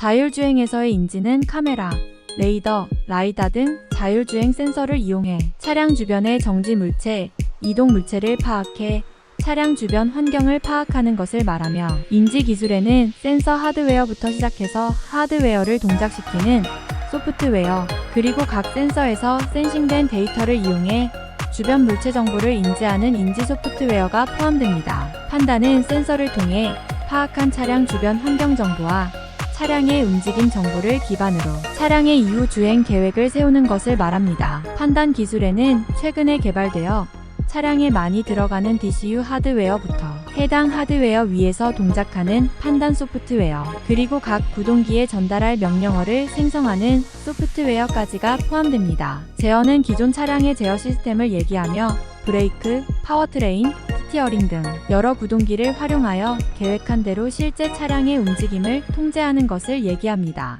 자율주행에서의 인지는 카메라, 레이더, 라이다 등 자율주행 센서를 이용해 차량 주변의 정지 물체, 이동 물체를 파악해 차량 주변 환경을 파악하는 것을 말하며 인지 기술에는 센서 하드웨어부터 시작해서 하드웨어를 동작시키는 소프트웨어, 그리고 각 센서에서 센싱된 데이터를 이용해 주변 물체 정보를 인지하는 인지 소프트웨어가 포함됩니다. 판단은 센서를 통해 파악한 차량 주변 환경 정보와 차량의 움직임 정보를 기반으로 차량의 이후 주행 계획을 세우는 것을 말합니다. 판단 기술에는 최근에 개발되어 차량에 많이 들어가는 DCU 하드웨어부터 해당 하드웨어 위에서 동작하는 판단 소프트웨어, 그리고 각 구동기에 전달할 명령어를 생성하는 소프트웨어까지가 포함됩니다. 제어는 기존 차량의 제어 시스템을 얘기하며 브레이크, 파워트레인, 스티어링 등 여러 구동기를 활용하여 계획한 대로 실제 차량의 움직임을 통제하는 것을 얘기합니다.